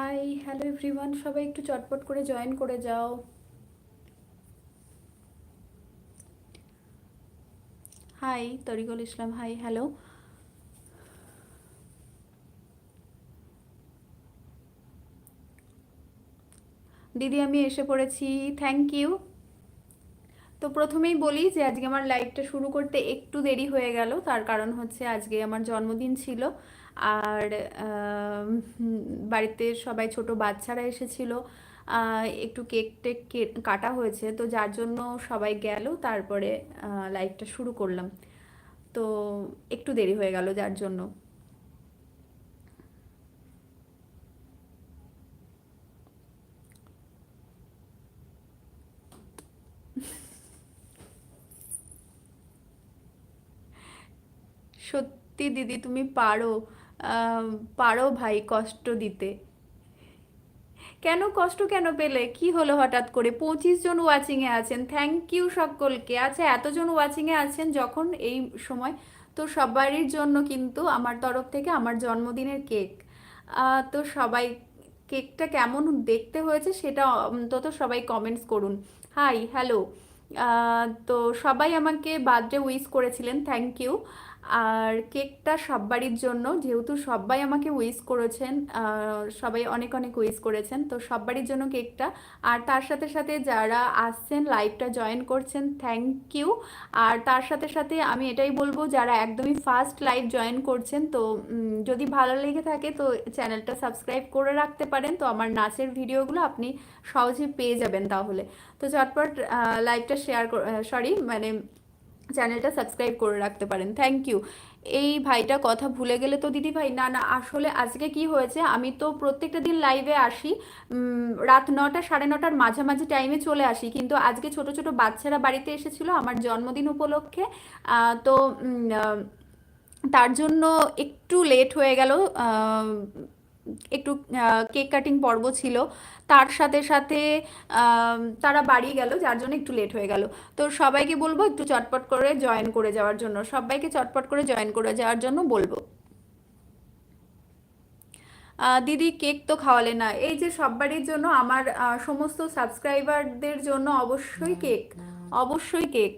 Hi hello everyone সবাই একটু চটপট করে জয়েন করে যাও। Hi Tarikul Islam. Hi hello দিদি, আমি এসে পড়েছি। থ্যাংক ইউ তো প্রথমেই বলি যে আজকে আমার লাইভটা শুরু করতে একটু দেরি হয়ে গেল। তার কারণ হচ্ছে আজকে আমার জন্মদিন ছিল। আর বাড়িতে সবাই ছোট বাচ্চারা এসেছিল। একটু কেক টেক কাটা হয়েছে, তো যার জন্য সবাই গেল, তারপরে লাইভটা শুরু করলাম। তো একটু দেরি হয়ে গেল যার জন্য। সত্যি দিদি, তুমি পারো। পারো ভাই কষ্ট দিতে। কেন কষ্ট কেন পেলে? কি হলো হঠাৎ করে? পঁচিশ জন ওয়াচিংয়ে আছেন। থ্যাংক ইউ সকলকে। আচ্ছা এতজন ওয়াচিংয়ে আছেন যখন এই সময়, তো সবারই জন্য কিন্তু আমার তরফ থেকে আমার জন্মদিনের কেক। তো সবাই, কেকটা কেমন দেখতে হয়েছে সেটা অন্তত সবাই কমেন্টস করুন। হাই হ্যালো তো সবাই আমাকে বার্থডে উইশ করেছিলেন। থ্যাংক ইউ আর কেকটা সবারই জন্য, যেহেতু সবাই আমাকে উইশ করেছেন সবাই অনেক অনেক উইশ করেছেন, তো সবারই জন্য কেকটা। আর তার সাথে সাথে যারা আসছেন, লাইভটা জয়েন করছেন থ্যাংক ইউ আর তার সাথে সাথে আমি এটাই বলব, যারা একদমই ফার্স্ট লাইভ জয়েন করছেন, তো যদি ভালো লেগে থাকে, তো চ্যানেলটা সাবস্ক্রাইব করে রাখতে পারেন। তো আমার নাচের ভিডিওগুলো আপনি সহজে পেয়ে যাবেন তাহলে। তো চটপট লাইভটা শেয়ার সরি মানে চ্যানেলটা সাবস্ক্রাইব করে রাখতে পারেন। থ্যাংক ইউ এই ভাইটা কথা ভুলে গেলে তো দিদি ভাই, না না, আসলে আজকে কি হয়েছে, আমি তো প্রত্যেকটা দিন লাইভে আসি রাত নটা সাড়ে নটার মাঝামাঝি টাইমে চলে আসি, কিন্তু আজকে ছোট ছোট বাচ্চারা বাড়িতে এসেছিল আমার জন্মদিন উপলক্ষে তো তার জন্য একটু লেট হয়ে গেল একটু কেক কাটিং পর্ব ছিল। তার সাথে সাথে তারা বাড়ি গেল যার জন্য একটু লেট হয়ে গেল। তো সবাইকে বলব একটু চটপট করে জয়েন করে যাওয়ার জন্য। সবাইকে চটপট করে জয়েন করে যাওয়ার জন্য বলব। দিদি কেক তো খাওয়ালে না। এই যে সবারই জন্য আমার সমস্ত সাবস্ক্রাইবারদের জন্য অবশ্যই কেক। অবশ্যই cake.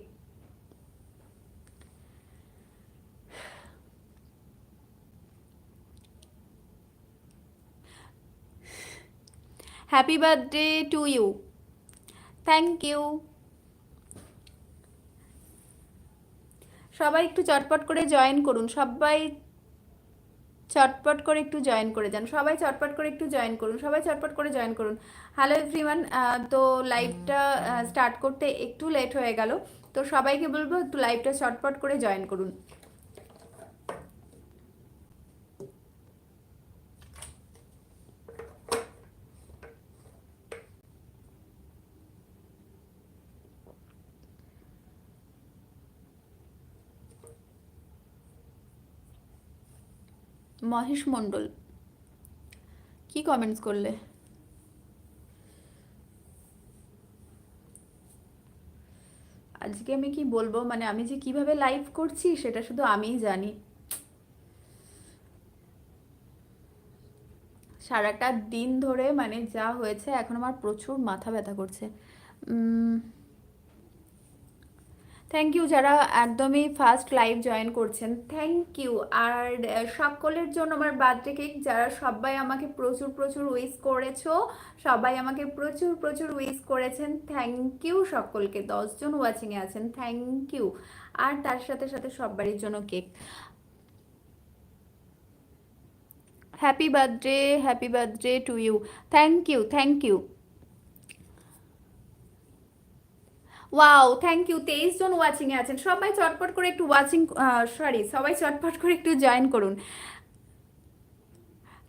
Happy birthday to you thank you সবাই একটু চটপট করে জয়েন করুন। সবাই চটপট করে একটু জয়েন করে যান। সবাই চটপট করে একটু জয়েন করুন। সবাই চটপট করে জয়েন করুন। হ্যালো এভরিওয়ান তো লাইভটা স্টার্ট করতে একটু লেট হয়ে গেল। তো সবাইকে বলব একটু লাইভটা চটপট করে জয়েন করুন। মহেশ মণ্ডল। কি কমেন্টস করলে? আজকে আমি কি বলব? মানে আমি যে কীভাবে লাইভ করছি, সেটা শুধু আমিই জানি। সারাটা দিন ধরে মানে যা হয়েছে, এখন আমার প্রচুর মাথা ব্যথা করছে। থ্যাংক ইউ যারা একদমই ফার্স্ট লাইভ জয়েন করছেন। থ্যাংক ইউ আর সকলের জন্য আমার বার্থডে কেক যারা সবাই আমাকে প্রচুর প্রচুর উইশ করেছ, সবাই আমাকে প্রচুর প্রচুর উইশ করেছেন। থ্যাংক ইউ সকলকে। দশজন ওয়াচিংয়ে আছেন। থ্যাংক ইউ আর তার সাথে সাথে সবারই জন্য cake happy birthday happy birthday to you thank you thank you wow thank you তেইশ জন ওয়াচিং এ আছেন। সবাই চটপট করে একটু ওয়াচিং সরি সবাই চটপট করে একটু জয়েন করুন।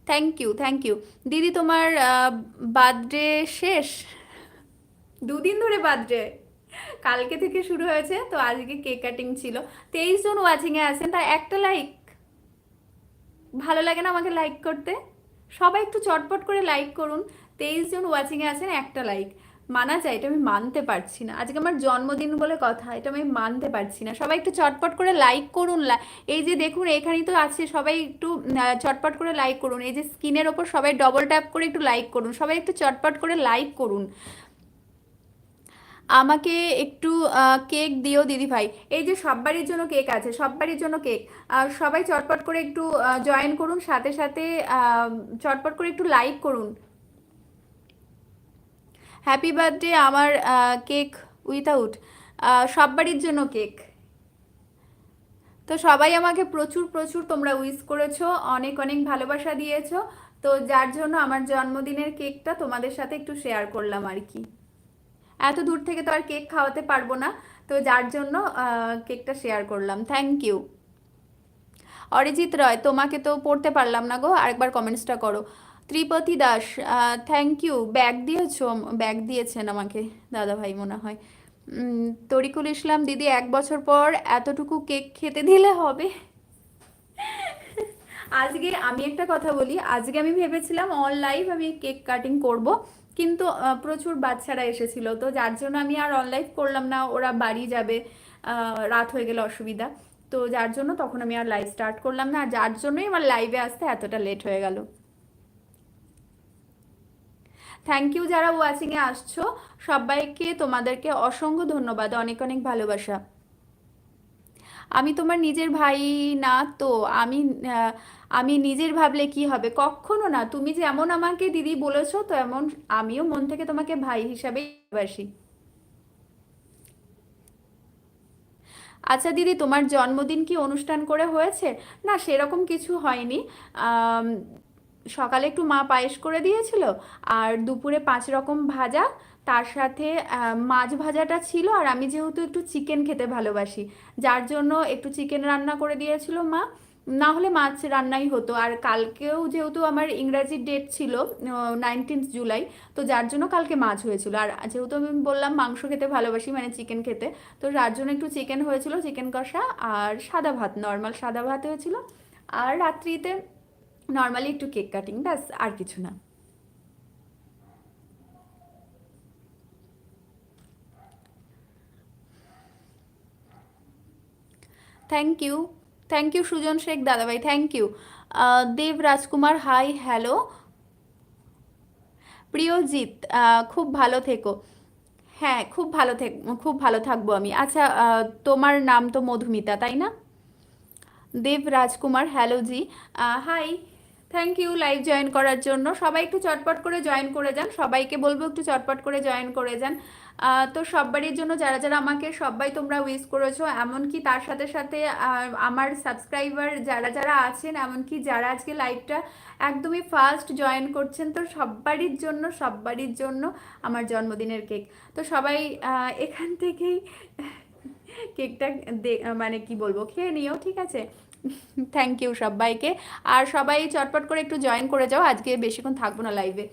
থ্যাংক ইউ থ্যাংক ইউ দিদি, তোমার বার্থডে শেষ? দুদিন ধরে বার্থডে কালকে থেকে শুরু হয়েছে, তো আজকে কেক কাটিং ছিল। তেইশ জন ওয়াচিং এ আছেন তাই একটা লাইক ভালো লাগে না আমাকে লাইক করতে? সবাই একটু চটপট করে লাইক করুন। তেইশ জন ওয়াচিং এ আছেন, একটা লাইক মানা যায়, এটা আমি মানতে পারছি না। আজকে আমার জন্মদিন বলে কথা, এটা আমি মানতে পারছি না। সবাই একটু চটপট করে লাইক করুন এই যে দেখুন, এখানেই তো আছে, সবাই একটু চটপট করে লাইক করুন। এই যে স্ক্রিনের ওপর সবাই ডবল ট্যাপ করে একটু লাইক করুন। সবাই একটু চটপট করে লাইক করুন। আমাকে একটু কেক দিও দিদি ভাই। এই যে সব বাড়ির জন্য কেক আছে সব বাড়ির জন্য কেক সবাই চটপট করে একটু জয়েন করুন, সাথে সাথে চটপট করে একটু লাইক করুন। হ্যাপি বার্থডে আমার কেক উইথাউট সব বাড়ির জন্য কেক তো সবাই আমাকে প্রচুর প্রচুর তোমরা উইশ করেছ, অনেক অনেক ভালোবাসা দিয়েছ। তো যার জন্য আমার জন্মদিনের কেকটা তোমাদের সাথে একটু শেয়ার করলাম আর কি। এত দূর থেকে তো আর কেক খাওয়াতে পারব না, তো যার জন্য কেকটা শেয়ার করলাম। থ্যাংক ইউ অরিজিৎ রয়, তোমাকে তো পড়তে পারলাম না গো, আরেকবার কমেন্টসটা করো। Tripati Das thank you bag দিয়েছ, ব্যাগ দিয়েছেন আমাকে দাদা ভাই মনে হয়। তরিকুল ইসলাম, দিদি, এক বছর পর এতটুকু কেক খেতে দিলে হবে? আজকে আমি একটা কথা বলি, আজকে আমি ভেবেছিলাম অন লাইভ আমি কেক কাটিং করব, কিন্তু প্রচুর বাচ্চারা এসেছিল, তো যার জন্য আমি আর অন লাইভ করলাম না, ওরা বাড়ি যাবে রাত হয়ে গেলে অসুবিধা। তো যার জন্য তখন আমি আর লাইভ স্টার্ট করলাম না যার জন্যই আমার লাইভে আসতে এতটা লেট হয়ে গেল। থ্যাংক ইউ যারা ওয়াচিংয়ে আসছো। সবাইকে তোমাদেরকে অসংখ্য ধন্যবাদ, অনেক অনেক ভালোবাসা। আমি তোমার নিজের ভাই না তো, আমি আমি নিজের ভাবলে কি হবে? কখনো না। তুমি যেমন আমাকে দিদি বলেছ তো এমন আমিও মন থেকে তোমাকে ভাই হিসাবেই ভালোবাসি। আচ্ছা দিদি, তোমার জন্মদিন কি অনুষ্ঠান করে হয়েছে? না, সেরকম কিছু হয়নি। সকালে একটু মা পায়েস করে দিয়েছিল আর দুপুরে পাঁচ রকম ভাজা। তার সাথে মাছ ভাজাটা ছিল আর আমি যেহেতু একটু চিকেন খেতে ভালোবাসি, যার জন্য একটু চিকেন রান্না করে দিয়েছিল মা। না হলে মাছ রান্নাই হতো। আর কালকেও যেহেতু আমার ইংরাজি ডেট ছিল নাইনটিন্থ জুলাই তো যার জন্য কালকে মাছ হয়েছিল। আর যেহেতু আমি বললাম মাংস খেতে ভালোবাসি মানে চিকেন খেতে, তো যার জন্য একটু চিকেন হয়েছিল চিকেন কষা আর সাদা ভাত নর্মাল সাদা ভাত হয়েছিল। আর রাত্রিতে নর্মালি একটু কেক কাটিং ব্যাস, আর কিছু না। Thank you thank you Sujan Sheikh দাদাভাই thank you Dev Rajkumar hi hello Priyojit খুব ভালো থেকো। হ্যাঁ খুব ভালো থেক, খুব ভালো থাকব আমি। আচ্ছা তোমার নাম তো মধুমিতা, তাই না? Dev Rajkumar hello G. Hi thank you live join করার জন্য। সবাই একটু চটপট করে জয়েন করে যান। সবাইকে বলব একটু চটপট করে জয়েন করে যান। তো সববারই জন্য যারা যারা আমাকে সবাই তোমরা উইশ করেছ, এমনকি তার সাথে সাথে আমার সাবস্ক্রাইবার যারা যারা আছেন, এমনকি যারা আজকে লাইভটা একদমই ফার্স্ট জয়েন করছেন, তো সববারই জন্য সববারই জন্য আমার জন্মদিনের কেক তো সবাই এখান থেকেই কেকটা মানে কি বলব, খেয়ে নিও, ঠিক আছে? থ্যাংক ইউ সবাইকে আর সবাই চটপট করে একটু জয়েন করে যাও, আজকে বেশিক্ষণ থাকব না লাইভে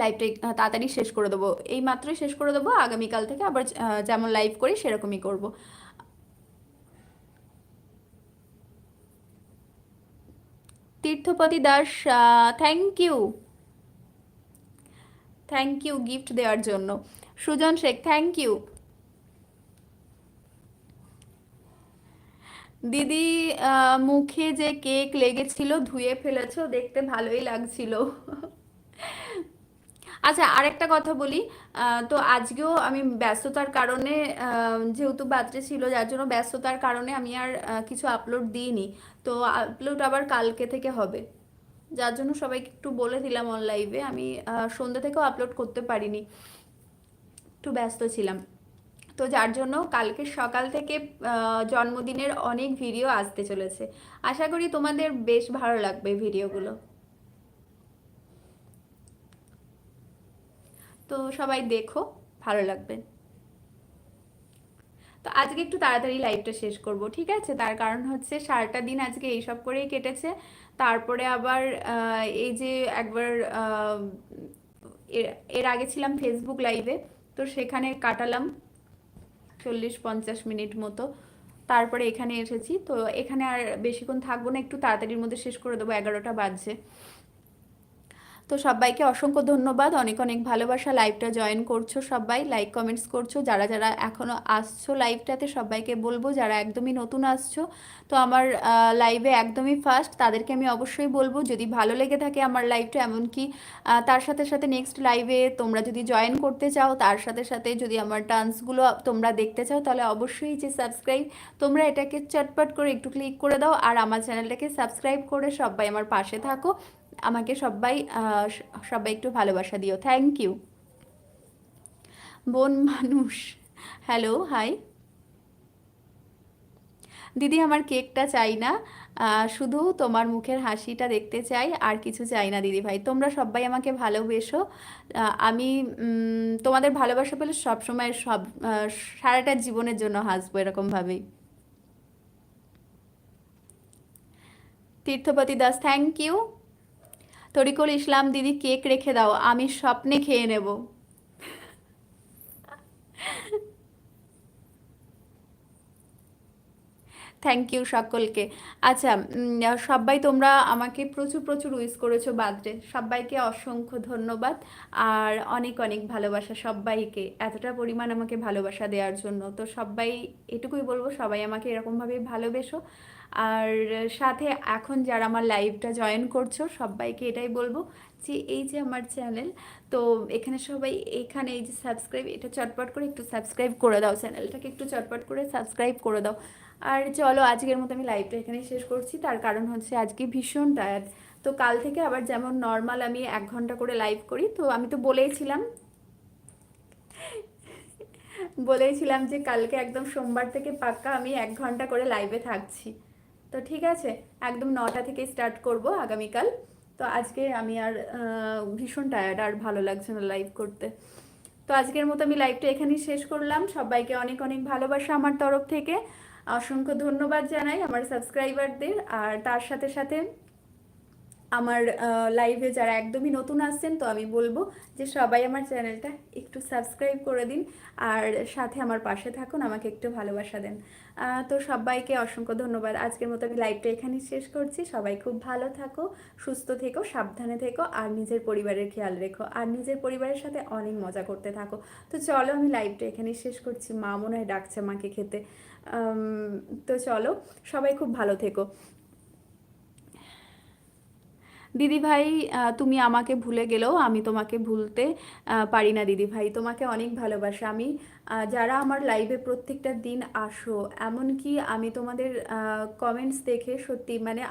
লাইভটা তাড়াতাড়ি শেষ করে দেবো। এই মাত্রই শেষ করে দেবো, আগামীকাল থেকে আবার যেমন লাইভ করি সেরকমই করব। Tirthapati Das thank you thank you gift দেওয়ার জন্য। সুজন শেখ থ্যাংক ইউ দিদি মুখে যে কেক লেগেছিল, ধুয়ে ফেলেছ, দেখতে ভালোই লাগছিল। আচ্ছা আরেকটা কথা বলি। তো আজকেও আমি ব্যস্ততার কারণে যেহেতু বার্থডে ছিল, যার জন্য ব্যস্ততার কারণে আমি আর কিছু আপলোড দিইনি। তো আপলোড আবার কালকে থেকে হবে। যার জন্য সবাইকে একটু বলে দিলাম অনলাইভে আমি সন্ধ্যে থেকেও আপলোড করতে পারিনি। একটু ব্যস্ত ছিলাম। তো যার জন্য কালকে সকাল থেকে জন্মদিনের অনেক ভিডিও আসতে চলেছে। আশা করি তোমাদের বেশ ভালো লাগবে ভিডিওগুলো তো সবাই দেখো, ভালো লাগবে। তো আজকে একটু তাড়াতাড়ি লাইভটা শেষ করব, ঠিক আছে? তার কারণ হচ্ছে সারাটা দিন আজকে এইসব করেই কেটেছে। তারপরে আবার এই যে একবার এর আগে ছিলাম ফেসবুক লাইভে তো সেখানে কাটালাম। চল্লিশ পঞ্চাশ মিনিট মতো। তারপরে এখানে এসেছি। তো এখানে আর বেশিক্ষণ থাকব না, একটু তাড়াতাড়ির মধ্যে শেষ করে দেবো, এগারোটা বাজছে। তো সবাইকে অসংখ্য ধন্যবাদ। অনেক অনেক ভালোবাসা লাইভটা জয়েন করছ সবাই। লাইক কমেন্টস করছ। যারা যারা এখনও আসছো লাইভটাতে সবাইকে বলব, যারা একদমই নতুন আসছো। তো আমার লাইভে একদমই ফার্স্ট তাদেরকে আমি অবশ্যই বলব, যদি ভালো লেগে থাকে আমার লাইভটা এমনকি তার সাথে সাথে নেক্সট লাইভে তোমরা যদি জয়েন করতে চাও, তার সাথে সাথে যদি আমার ডান্সগুলো তোমরা দেখতে চাও, তাহলে অবশ্যই যে সাবস্ক্রাইব তোমরা এটাকে চটপট করে একটু ক্লিক করে দাও। আর আমার চ্যানেলটাকে সাবস্ক্রাইব করে সবাই আমার পাশে থাকো। আমাকে সবাই সবাই একটু ভালোবাসা দিও। থ্যাংক ইউ বোন মানুষ। হ্যালো হাই দিদি, আমার কেকটা চাই না। শুধু তোমার মুখের হাসিটা দেখতে চাই, আর কিছু চাই না দিদি ভাই। তোমরা সবাই আমাকে ভালোবেসো। আমি তোমাদের ভালোবাসা পেলে সবসময় সব সারাটা জীবনের জন্য হাসবো এরকমভাবেই। তীর্থপতি দাস থ্যাংক ইউ তরিকুল ইসলাম, দিদি কেক রেখে দাও, আমি স্বপ্নে খেয়ে নেব। থ্যাংক ইউ সকলকে। আচ্ছা সবাই তোমরা আমাকে প্রচুর প্রচুর উইস করেছ বার্থডে। সবাইকে অসংখ্য ধন্যবাদ আর অনেক অনেক ভালোবাসা সবাইকে, এতটা পরিমাণ আমাকে ভালোবাসা দেওয়ার জন্য। তো সবাই এটুকুই বলব, সবাই আমাকে এরকমভাবে ভালোবেসো। আর সাথে এখন যারা আমার লাইভটা জয়েন করছ, সবাইকে এটাই বলব যে, এই যে আমার চ্যানেল তো এখানে সবাই এখানে এই যে সাবস্ক্রাইব এটা চটপট করে একটু সাবস্ক্রাইব করে দাও চ্যানেলটাকে একটু চটপট করে সাবস্ক্রাইব করে দাও। আর চলো, আজকের মতো আমি লাইভটা এখানেই শেষ করছি, তার কারণ হচ্ছে আজকে ভীষণ টায়ার্ড তো কাল থেকে আবার যেমন নর্মাল আমি এক ঘণ্টা করে লাইভ করি, তো আমি তো বলেইছিলাম বলেইছিলাম যে, কালকে একদম সোমবার থেকে পাক্কা আমি এক ঘণ্টা করে লাইভে থাকছি। তো ঠিক আছে, একদম নটা থেকে স্টার্ট করব আগামীকাল। তো আজকে আমি আর ভীষণ টায়ার্ড আর ভালো লাগছে না লাইভ করতে। তো আজকের মতো আমি লাইভটা এখানেই শেষ করলাম। সবাইকে অনেক অনেক ভালোবাসা আমার তরফ থেকে। অসংখ্য ধন্যবাদ জানাই আমার সাবস্ক্রাইবারদের আর তার সাথে সাথে আমার লাইভে যারা একদমই নতুন আসছেন, তো আমি বলব যে সবাই আমার চ্যানেলটা একটু সাবস্ক্রাইব করে দিন আর সাথে আমার পাশে থাকুন, আমাকে একটু ভালোবাসা দেন। তো সবাইকে অসংখ্য ধন্যবাদ। আজকের মতো আমি লাইভটা এখানেই শেষ করছি। সবাই খুব ভালো থাকো, সুস্থ থেকো, সাবধানে থেকো আর নিজের পরিবারের খেয়াল রেখো আর নিজের পরিবারের সাথে অনেক মজা করতে থাকো। তো চলো আমি লাইভটা এখানেই শেষ করছি। মা মনে হয় ডাকছে মাকে খেতে। তো চলো সবাই খুব ভালো থেকো। দিদি ভাই তুমি আমাকে ভুলে গেলেও আমি তোমাকে ভুলতে পারি না দিদি ভাই। তোমাকে অনেক ভালোবাসা। আমি যারা আমার লাইভে প্রত্যেকটা দিন আসো, এমনকি আমি তোমাদের কমেন্টস দেখে সত্যি মানে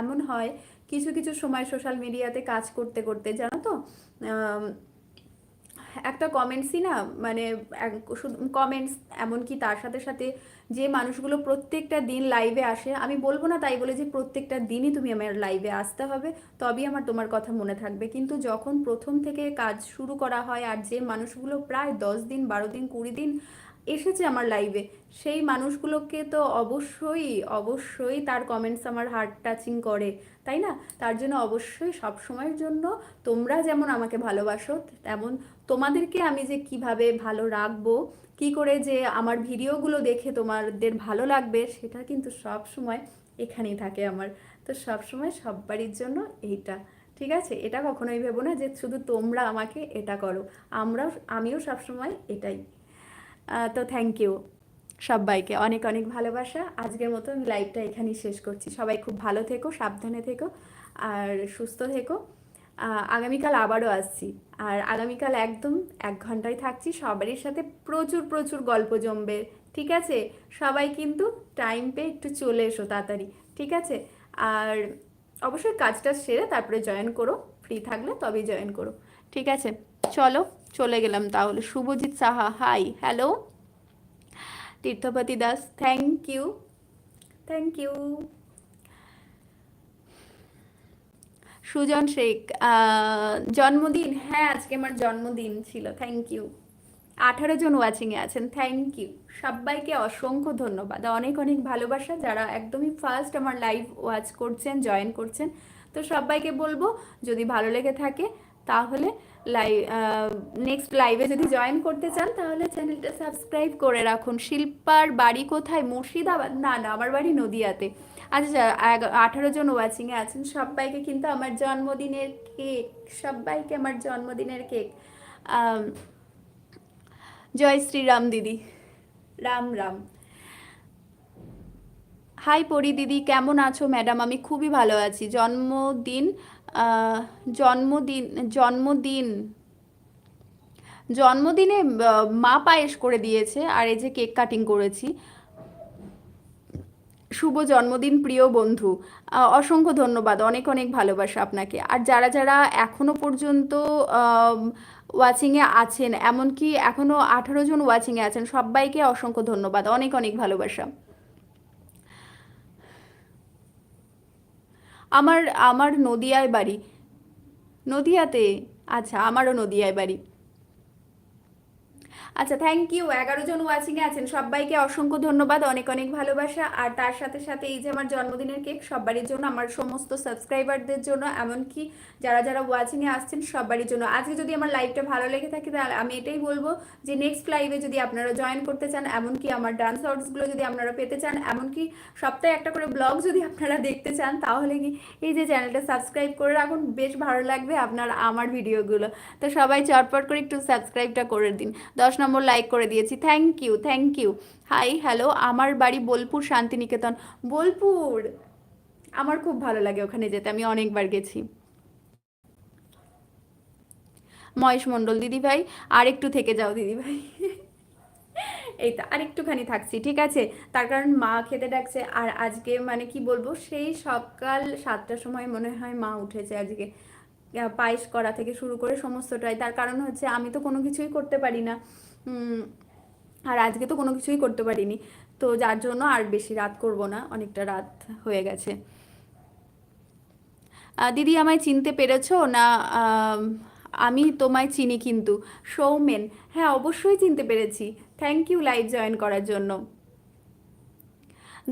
এমন হয়, কিছু কিছু সময় সোশ্যাল মিডিয়াতে কাজ করতে করতে, জানো তো? একটা কমেন্টসই না মানে কমেন্টস এমনকি তার সাথে সাথে যে মানুষগুলো প্রত্যেকটা দিন লাইভে আসে, আমি বলব না তাই বলে যে প্রত্যেকটা দিনই তুমি আমার লাইভে আসতে হবে, তবেই আমার তোমার কথা মনে থাকবে। কিন্তু যখন প্রথম থেকে কাজ শুরু করা হয় আর যে মানুষগুলো প্রায় দশ দিন, বারো দিন, কুড়ি দিন এসেছে আমার লাইভে সেই মানুষগুলোকে তো অবশ্যই অবশ্যই তার কমেন্টস আমার হার্ট টাচিং করে, তাই না? তার জন্য অবশ্যই সব সময়ের জন্য তোমরা যেমন আমাকে ভালোবাসো, তেমন তোমাদেরকে আমি যে কীভাবে ভালো রাখব কি করে যে আমার ভিডিওগুলো দেখে তোমাদের ভালো লাগবে সেটা কিন্তু সব সময় এখানেই থাকে আমার। তো সব সময় সবারই জন্য এইটা, ঠিক আছে? এটা কখনোই ভেবো না যে শুধু তোমরা আমাকে এটা করো, আমরাও, আমিও সবসময় এটাই। তো থ্যাংক ইউ সবাইকে। অনেক অনেক ভালোবাসা। আজকের মতো আমি লাইভটা এখানেই শেষ করছি। সবাই খুব ভালো থেকো, সাবধানে থেকো, আর সুস্থ থেকো। আগামীকাল আবারও আসছি। আর আগামীকাল একদম এক ঘন্টায় থাকছি। সবারই সাথে প্রচুর প্রচুর গল্প জমবে। ঠিক আছে? সবাই কিন্তু টাইম পেয়ে একটু চলে এসো তাড়াতাড়ি। ঠিক আছে? আর অবশ্যই কাজটা সেরে তারপরে জয়েন করো। ফ্রি থাকলে তবেই জয়েন করো। ঠিক আছে? চলো, চলে গেলাম তাহলে। Subhajit Saha hi hello Tirthapati Das thank you thank you Sujan Sheikh জন্মদিন। হ্যাঁ আজকে আমার জন্মদিন ছিল। থ্যাংক ইউ আঠারো জন ওয়াচিংয়ে আছেন। থ্যাংক ইউ সবাইকে অসংখ্য ধন্যবাদ। অনেক অনেক ভালোবাসা যারা একদমই ফার্স্ট আমার লাইভ ওয়াচ করছেন জয়েন করছেন। তো সবাইকে বলব, যদি ভালো লেগে থাকে, তাহলে লাইভ নেক্সট লাইভে যদি জয়েন করতে চান, তাহলে চ্যানেলটা সাবস্ক্রাইব করে রাখুন। শিল্পার বাড়ি কোথায়? মুর্শিদাবাদ? না না, আমার বাড়ি নদিয়াতে। আচ্ছা আঠারো জন ওয়াচিংয়ে আছেন, সবাইকে কিন্তু আমার জন্মদিনের কেক, সবাইকে আমার জন্মদিনের কেক। জয় শ্রীরাম দিদি। রাম রাম। হাই পরি দিদি, কেমন আছো ম্যাডাম আমি খুবই ভালো আছি। জন্মদিন জন্মদিন জন্মদিন। জন্মদিনে মা পায়েস করে দিয়েছে, আর এই যে কেক কাটিং করেছি। শুভ জন্মদিন, প্রিয় বন্ধু অসংখ্য ধন্যবাদ, অনেক অনেক ভালোবাসা আপনাকে। আর যারা যারা এখনও পর্যন্ত ওয়াচিংয়ে আছেন, এমনকি এখনও আঠারো জন ওয়াচিংয়ে আছেন, সবাইকে অসংখ্য ধন্যবাদ, অনেক অনেক ভালোবাসা। আমার আমার নদিয়ায় বাড়ি, নদিয়াতে আচ্ছা আমারও নদিয়ায় বাড়ি। আচ্ছা থ্যাংক ইউ এগারো জন ওয়াচিংয়ে আছেন। সবাইকে অসংখ্য ধন্যবাদ। অনেক অনেক ভালোবাসা। আর তার সাথে সাথে এই যে আমার জন্মদিনের কেক সবারই জন্য, আমার সমস্ত সাবস্ক্রাইবারদের জন্য, এমনকি যারা যারা ওয়াচিংয়ে আসছেন, সবারই জন্য। আজকে যদি আমার লাইভটা ভালো লেগে থাকে, তাহলে আমি এটাই বলব যে নেক্সট লাইভে যদি আপনারা জয়েন করতে চান, এমনকি আমার ডান্স আউটসগুলো যদি আপনারা পেতে চান, এমনকি সপ্তাহে একটা করে ব্লগ যদি আপনারা দেখতে চান, তাহলে কি এই যে চ্যানেলটা সাবস্ক্রাইব করে রাখুন। বেশ ভালো লাগবে আপনার, আমার ভিডিওগুলো তো সবাই চটপট করে একটু সাবস্ক্রাইবটা করে দিন। দশ নম্বর লাইক করে দিয়েছি। Thank you thank you hi hello আমার বাড়ি বোলপুর শান্তিনিকেতন। বোলপুর! আমার খুব ভালো লাগে ওখানে যেতে, আমি অনেকবার গেছি। মহেশ মণ্ডল দিদিভাই আর একটু থেকে যাও দিদিভাই এই তো আরেকটুখানি থাকছি, ঠিক আছে? তার কারণ মা খেতে ডাকছে, আর আজকে মানে কি বলব, সেই সকাল সাতটার সময় মনে হয় মা উঠেছে আজকে। পায়েস করা থেকে শুরু করে সমস্তটাই। তার কারণ হচ্ছে আমি তো কোনো কিছুই করতে পারি না। আর আজকে তো কোনো কিছুই করতে পারিনি। তো যার জন্য আর বেশি রাত করব না, অনেকটা রাত হয়ে গেছে। দিদি আমায় চিনতে পেরেছ? না, আমি তোমায় চিনি কিন্তু। সৌমেন হ্যাঁ অবশ্যই চিনতে পেরেছি। থ্যাংক ইউ লাইভ জয়েন করার জন্য।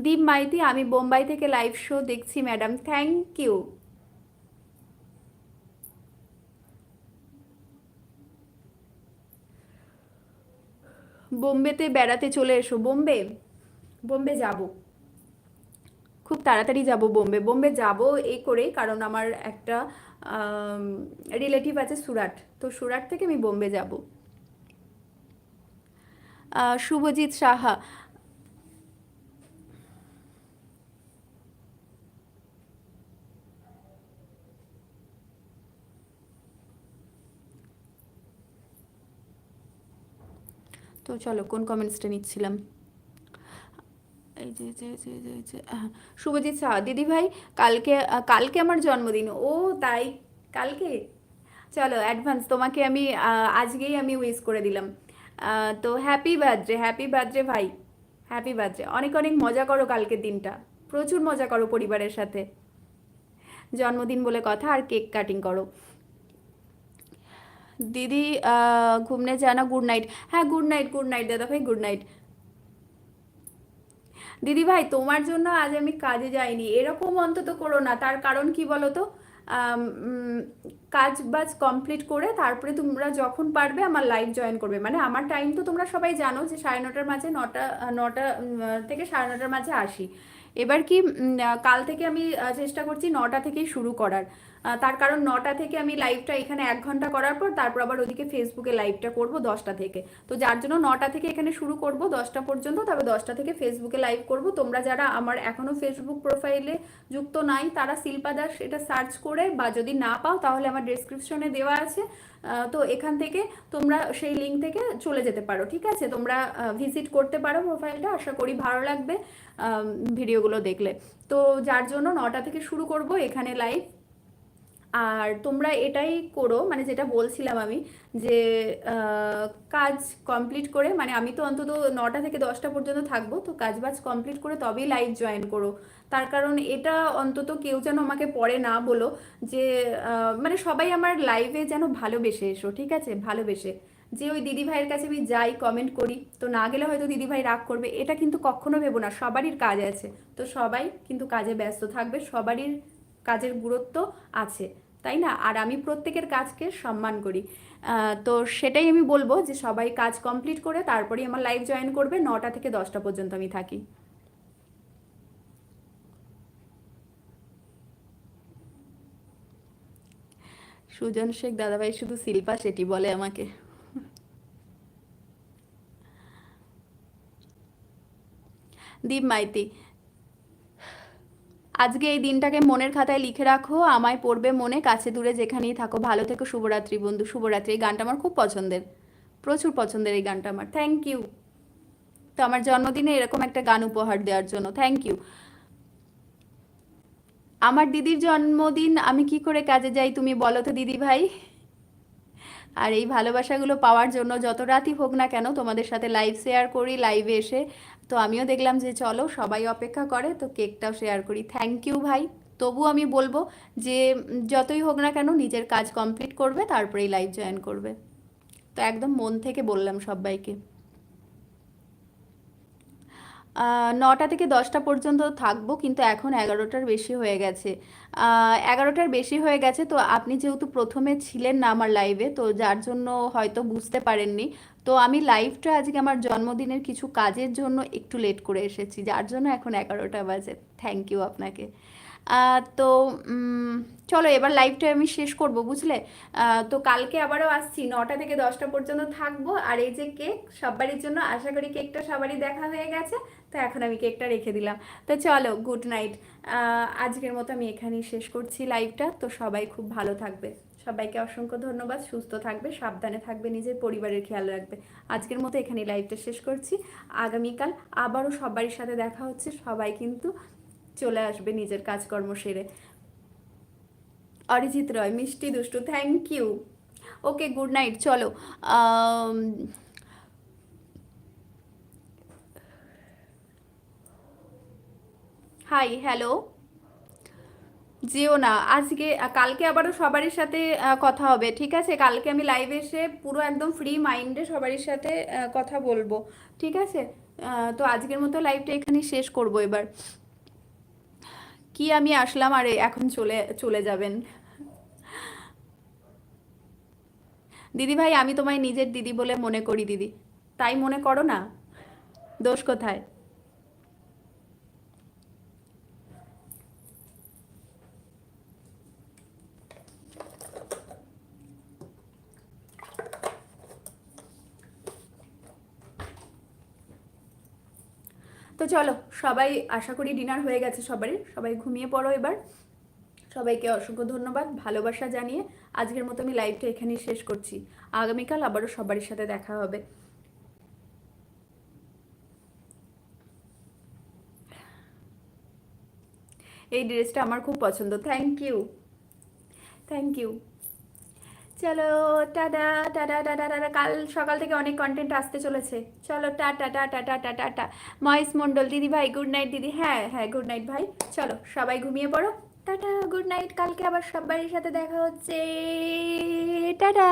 দীপ মাইতি, আমি বোম্বাই থেকে লাইভ শো দেখছি ম্যাডাম থ্যাংক ইউ বোম্বেতে বেড়াতে চলে এসো। বোম্বে? বোম্বে যাব। খুব তাড়াতাড়ি যাব বোম্বে। বোম্বে যাব এই করেই কারণ আমার একটা রিলেটিভ আছে সুরাট। তো সুরাট থেকে আমি বোম্বে যাব। শুভজিৎ সাহা তো চলো, কোন কমেন্টসটা নিচ্ছিলাম? এই যে শুভজিৎ শাহ, দিদি ভাই, কালকে কালকে আমার জন্মদিন। ও, তাই? কালকে? চলো অ্যাডভান্স তোমাকে আমি আজকেই আমি উইস করে দিলাম। তো হ্যাপি বার্থডে হ্যাপি বার্থডে ভাই। হ্যাপি বার্থডে অনেক অনেক মজা করো কালকের দিনটা। প্রচুর মজা করো পরিবারের সাথে। জন্মদিন বলে কথা আর কেক কাটিং করো। দিদি ঘুমনে জানা গুড নাইট হ্যাঁ গুড নাইট গুড নাইট দাদা ভাই গুড নাইট দিদি ভাই তোমার জন্য আজ আমি কাজে যাইনি। এরকম অন্তত করো না। তার কারণ কি বলো তো কাজ বাজ কমপ্লিট করে তারপরে তোমরা যখন পারবে আমার লাইভ জয়েন করবে। মানে আমার টাইম তো তোমরা সবাই জানো যে সাড়ে নটার মাঝে নটা নটা থেকে সাড়ে নটার মাঝে আসি। এবার কি কাল থেকে আমি চেষ্টা করছি নটা থেকেই শুরু করার। তার কারণ নটা থেকে আমি লাইভটা এখানে এক ঘণ্টা করার পর তারপর আবার ওদিকে ফেসবুকে লাইভটা করব দশটা থেকে। তো যার জন্য নটা থেকে এখানে শুরু করব দশটা পর্যন্ত তবে দশটা থেকে ফেসবুকে লাইভ করব। তোমরা যারা আমার এখনও ফেসবুক প্রোফাইলে যুক্ত নাই, তারা শিল্পা দাস এটা সার্চ করে বা যদি না পাও তাহলে আমার ডিসক্রিপশনে দেওয়া আছে। তো এখান থেকে তোমরা সেই লিঙ্ক থেকে চলে যেতে পারো, ঠিক আছে? তোমরা ভিজিট করতে পারো প্রোফাইলটা আশা করি ভালো লাগবে ভিডিওগুলো দেখলে। তো যার জন্য নটা থেকে শুরু করব এখানে লাইভ আর তোমরা এটাই করো মানে যেটা বলছিলাম আমি, যে কাজ কমপ্লিট করে মানে আমি তো অন্তত নটা থেকে দশটা পর্যন্ত থাকব, তো কাজ বাজ কমপ্লিট করে তবেই লাইভ জয়েন করো। তার কারণ এটা অন্তত কেউ যেন আমাকে পরে না বলো, যে মানে সবাই আমার লাইভে যেন ভালোবেসে এসো, ঠিক আছে? ভালোবেসে। যে, ওই দিদি ভাইয়ের কাছে আমি যাই কমেন্ট করি, তো না গেলে হয়তো দিদি ভাই রাগ করবে, এটা কিন্তু কখনো ভেবো না, সবারই কাজ আছে। তো সবাই কিন্তু কাজে ব্যস্ত থাকবে, সবারই কাজের গুরুত্ব আছে, তাই না? আর আমি প্রত্যেকের কাজকে সম্মান করি। তো সেটাই আমি বলব যে সবাই কাজ কমপ্লিট করে তারপরেই আমার লাইভ জয়েন করবে, নটা থেকে দশটা পর্যন্ত আমি থাকি। সুজন শেখ, দাদাভাই শুধু শিল্পা সেটি বলে আমাকে। দীপ মাইতি আজকে এই দিনটাকে মনের খাতায় লিখে রাখো, আমায় পড়বে মনে, কাছে দূরে যেখানেই থাকো, ভালো থেকো, শুভরাত্রি বন্ধু, শুভরাত্রি। এই গানটা আমার খুব পছন্দের, প্রচুর পছন্দের এই গানটা আমার। থ্যাংক ইউ তো আমার জন্মদিনে এরকম একটা গান উপহার দেওয়ার জন্য। থ্যাংক ইউ আমার দিদির জন্মদিন, আমি কি করে কাজে যাই তুমি বলো তো দিদি ভাই আর এই ভালোবাসাগুলো পাওয়ার জন্য যত রাতই হোক না কেন তোমাদের সাথে লাইভ শেয়ার করি লাইভে এসে। তো আমিও দেখলাম যে চলো সবাই অপেক্ষা করে, তো কেকটাও শেয়ার করি। থ্যাংক ইউ ভাই। তবু আমি বলব যে যতই হোক না কেন নিজের কাজ কমপ্লিট করবে, তারপরেই লাইভ জয়েন করবে। তো একদম মন থেকে বললাম সবাইকে। নটা থেকে দশটা পর্যন্ত থাকব, কিন্তু এখন এগারোটার বেশি হয়ে গেছে। এগারোটার বেশি হয়ে গেছে, তো আপনি যেহেতু প্রথমে ছিলেন না আমার লাইভে তো যার জন্য হয়তো বুঝতে পারেননি। তো আমি লাইভটা আজকে আমার জন্মদিনের কিছু কাজের জন্য একটু লেট করে এসেছি, যার জন্য এখন এগারোটা বাজে। থ্যাংক ইউ আপনাকে। তো চলো এবার লাইভটা আমি শেষ করব, বুঝলে? তো কালকে আবারও আসছি, নটা থেকে দশটা পর্যন্ত থাকব, আর এই যে কেক সবারই জন্য আশা করি কেকটা সবারই দেখা হয়ে গেছে। তো এখন আমি কেকটা রেখে দিলাম। তো চলো গুড নাইট আজকের মতো আমি এখানেই শেষ করছি লাইভটা তো সবাই খুব ভালো থাকবে। সবাইকে অসংখ্য ধন্যবাদ। সুস্থ থাকবে, সাবধানে থাকবে, নিজের পরিবারের খেয়াল রাখবে। আজকের মতো এখানেই লাইভটা শেষ করছি। আগামীকাল আবারও সবারই সাথে দেখা হচ্ছে। সবাই কিন্তু চলে আসবে নিজের কাজকর্ম সেরে। অরিজিৎ রয়, মিষ্টি দুষ্টু thank you okay good night চলো। হাই হ্যালো যেও না, আজকে কালকে আবারও সবারই সাথে কথা হবে, ঠিক আছে? কালকে আমি লাইভে এসে পুরো একদম ফ্রি মাইন্ডে সবারই সাথে কথা বলব, ঠিক আছে? তো আজকের মতো লাইভটা এখানে শেষ করব এবার। কি আমি আসলাম? আর, এখন চলে চলে যাবেন। দিদি ভাই, আমি তোমায় নিজের দিদি বলে মনে করি, দিদি। তাই মনে করো না? দোষ কোথায়? তো চলো, সবাই আশা করি ডিনার হয়ে গেছে সবারই। সবাই ঘুমিয়ে পড়ো এবার। সবাইকে অসংখ্য ধন্যবাদ, ভালোবাসা জানিয়ে আজকের মতো আমি লাইভটা এখানেই শেষ করছি। আগামীকাল আবারও সবারই সাথে দেখা হবে। এই ড্রেসটা আমার খুব পছন্দ। থ্যাংক ইউ থ্যাংক ইউ চলো, টাটা টাটা টাটা টাটা কাল সকাল থেকে অনেক কন্টেন্ট আসতে চলেছে। চলো, tata tata tata tata Mahesh Mondal, দিদি ভাই গুড নাইট দিদি। হ্যাঁ হ্যাঁ গুড নাইট ভাই। চলো, সবাই ঘুমিয়ে পড়ো। টাটা গুড নাইট কালকে আবার সবারই সাথে দেখা হচ্ছে। টাটা।